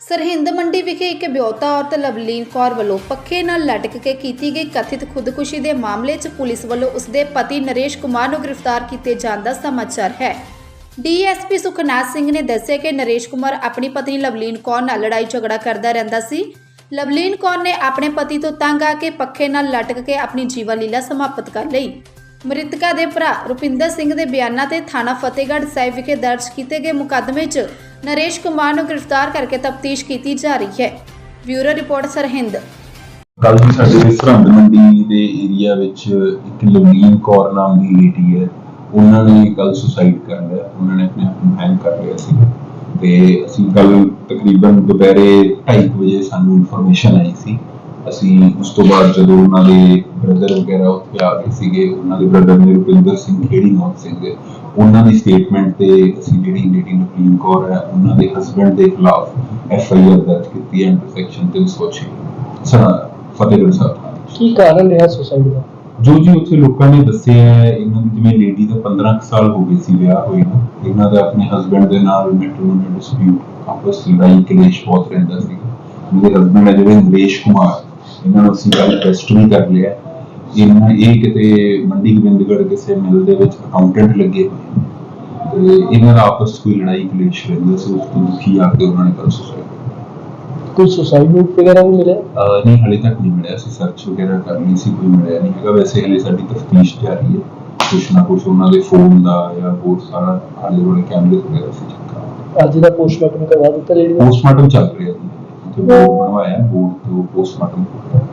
ਸਰਹਿੰਦ ਮੰਡੀ ਵਿਖੇ ਇੱਕ ਬਿਉਤਾ ਔਰਤ ਲਵਲੀਨ ਕੌਰ ਵੱਲੋਂ ਪੱਖੇ ਨਾਲ ਲਟਕ ਕੇ ਕੀਤੀ ਗਈ ਕਥਿਤ ਖੁਦਕੁਸ਼ੀ ਦੇ ਮਾਮਲੇ 'ਚ ਪੁਲਿਸ ਵੱਲੋਂ ਉਸਦੇ ਪਤੀ ਨਰੇਸ਼ ਕੁਮਾਰ ਨੂੰ ਗ੍ਰਿਫਤਾਰ ਕੀਤੇ ਜਾਣ ਦਾ ਸਮਾਚਾਰ ਹੈ। ਡੀਐਸਪੀ ਸੁਖਨਾਥ ਸਿੰਘ ਨੇ ਦੱਸਿਆ ਕਿ ਨਰੇਸ਼ ਕੁਮਾਰ ਆਪਣੀ ਪਤਨੀ ਲਵਲੀਨ ਕੌਰ ਨਾਲ ਲੜਾਈ ਝਗੜਾ ਕਰਦਾ ਰਹਿੰਦਾ ਸੀ। ਲਵਲੀਨ ਕੌਰ ਨੇ ਆਪਣੇ ਪਤੀ ਤੋਂ ਤੰਗ ਆ ਕੇ ਪੱਖੇ ਨਾਲ ਲਟਕ ਕੇ ਆਪਣੀ ਜੀਵਨ ਲੀਲਾ ਸਮਾਪਤ ਕਰ ਲਈ। ਮ੍ਰਿਤਕਾ ਦੇ ਭਰਾ ਰੁਪਿੰਦਰ ਸਿੰਘ ਦੇ ਬਿਆਨਾਂ ਤੇ ਥਾਣਾ ਫਤਿਹਗੜ੍ਹ ਸਾਹਿਬ ਵਿਖੇ ਦਰਜ ਕੀਤੇ ਗਏ ਮੁਕੱਦਮੇ 'ਚ ਨਰੇਸ਼ ਕੁਮਾਰ ਨੂੰ ਗ੍ਰਿਫਤਾਰ ਕਰਕੇ ਤਫਤੀਸ਼ ਕੀਤੀ ਜਾ ਰਹੀ ਹੈ। Bureau report, Sirhind. ਕੱਲ ਵੀ ਸਾਡੇ ਸਰਹੰਦ ਮੰਡੀ ਦੇ ਏਰੀਆ ਵਿੱਚ ਇੱਕ ਲਵਲੀਨ ਕੌਰ ਨਾਮ ਦੀ ਲੇਡੀ ਹੈ। ਉਹਨਾਂ ਨੇ ਕੱਲ ਸੁਸਾਈਡ ਕਰ ਲਿਆ। ਉਹਨਾਂ ਨੇ ਆਪਣੇ ਆਪ ਨੂੰ ਹੈਂਗ ਕਰ ਲਿਆ ਸੀ। ਤੇ ਅਸੀਂ ਕੱਲ ਤਕਰੀਬਨ ਦੁਪਹਿਰੇ 2:30 ਵਜੇ ਸਾਨੂੰ ਇਨਫੋਰਮੇਸ਼ਨ ਆਈ ਸੀ। ਅਸੀਂ ਉਸ ਤੋਂ ਬਾਅਦ ਜਦੋਂ ਉਹਨਾਂ ਦੇ ਬ੍ਰਦਰ ਵਗੈਰਾ ਉੱਥੇ ਆ ਗਏ ਸੀਗੇ ਉਹਨਾਂ ਦੇ ਬ੍ਰਦਰ ਨੇ ਰੁਪਿੰਦਰ ਸਿੰਘ ਖੇੜੀ ਮੌਤ ਸਿੰਘ ਦੇ ਉਹਨਾਂ ਦੀ ਸਟੇਟਮੈਂਟ ਤੇ ਅਸੀਂ ਜਿਹੜੀ ਲੇਡੀ ਲਵਲੀਨ ਕੌਰ ਹੈ ਉਹਨਾਂ ਦੇ ਹਸਬੰਡ ਦੇ ਖਿਲਾਫ ਐਫ ਆਈ ਆਰ ਦਰਜ ਕੀਤੀ ਹੈ under section 306 sir Fatehgarh Sahib. ਕੀ ਕਾਰਨ ਰਿਹਾ ਸੁਸਾਈਡ ਦਾ? ਜੋ ਜੀ ਉੱਥੇ ਲੋਕਾਂ ਨੇ ਦੱਸਿਆ ਹੈ ਇਹਨਾਂ ਦੀ ਜਿਵੇਂ ਲੇਡੀ ਦਾ 15 ਕੁ ਸਾਲ ਹੋ ਗਏ ਸੀ ਵਿਆਹ ਹੋਏ ਨੂੰ ਇਹਨਾਂ ਦਾ ਆਪਣੇ ਹਸਬੰਡ ਦੇ ਨਾਲ ਮੈਟਰੋਨਲ ਡਿਸਪਿਊਟ ਆਪਸ ਵਿੱਚ ਲੜਾਈ ਕਲੇਸ਼ ਬਹੁਤ ਰਹਿੰਦਾ ਸੀ। ਮੇਰੇ ਹਸਬੰਡ ਹੈ ਜਿਹੜੇ ਨਰੇਸ਼ ਕੁਮਾਰ। ਇਹਨਾਂ ਨੂੰ ਅਸੀਂ ਕੱਲ ਅਰੈਸਟ ਵੀ ਕਰ ਲਿਆ। ਇਹਨਾਂ ਇਹ ਕਿਤੇ ਮੰਡੀ ਗੋਬਿੰਦਗੜ੍ਹ ਕਿਸੇ ਮਿਲ ਦੇ ਵਿੱਚ ਅਕਾਊਂਟੈਂਟ ਲੱਗੇ। ਹੋਏ। ਤੇ ਇਹਨਾਂ ਦਾ ਆਪਸ ਕੋਈ ਲੜਾਈ ਕਲੇਸ਼ ਰਹਿੰਦਾ ਸੀ ਉਸ ਤੋਂ ਦੁਖੀ ਆ ਕੇ ਉਹਨਾਂ ਨੇ ਕਰ ਸੁਸਾਈਡ ਕੋਈ ਸੁਸਾਈਡ ਨੋਟ ਵਗੈਰਾ ਵੀ ਮਿਲਿਆ? ਨਹੀਂ ਹਲੇ ਤੱਕ ਨਹੀਂ ਮਿਲਿਆ। ਸੀ ਸਰਚ ਵਗੈਰਾ ਕਰ ਲਈ ਸੀ ਕੋਈ ਮਿਲਿਆ ਨਹੀਂ ਹੈਗਾ। ਵੈਸੇ ਹਲੇ ਸਾਡੀ ਤਫਤੀਸ਼ ਜਾਰੀ ਹੈ। ਕੁਛ ਨਾ ਕੁਛ ਉਹਨਾਂ ਦੇ ਫੋਨ ਦਾ ਜਾਂ ਹੋਰ ਸਾਰਾ ਆਲੇ ਦੁਆਲੇ ਕੈਮਰੇ ਵਗੈਰਾ ਸੀ ਚੱਕਾ ਅੱਜ ਦਾ ਪੋਸਟਮਾਰਟਮ ਕਰਵਾ ਦਿੱਤਾ ਲੇਡੀ ਦਾ ਪੋਸਟਮਾਰਟਮ ਚੱਲ ਰਿਹਾ ਜੀ। ਤੇ ਬੋਰਡ ਬਣਵਾਇਆ ਬੋਰਡ ਤੋਂ ਪੋਸਟਮਾਰਟਮ ਹੋ ਰਿਹਾ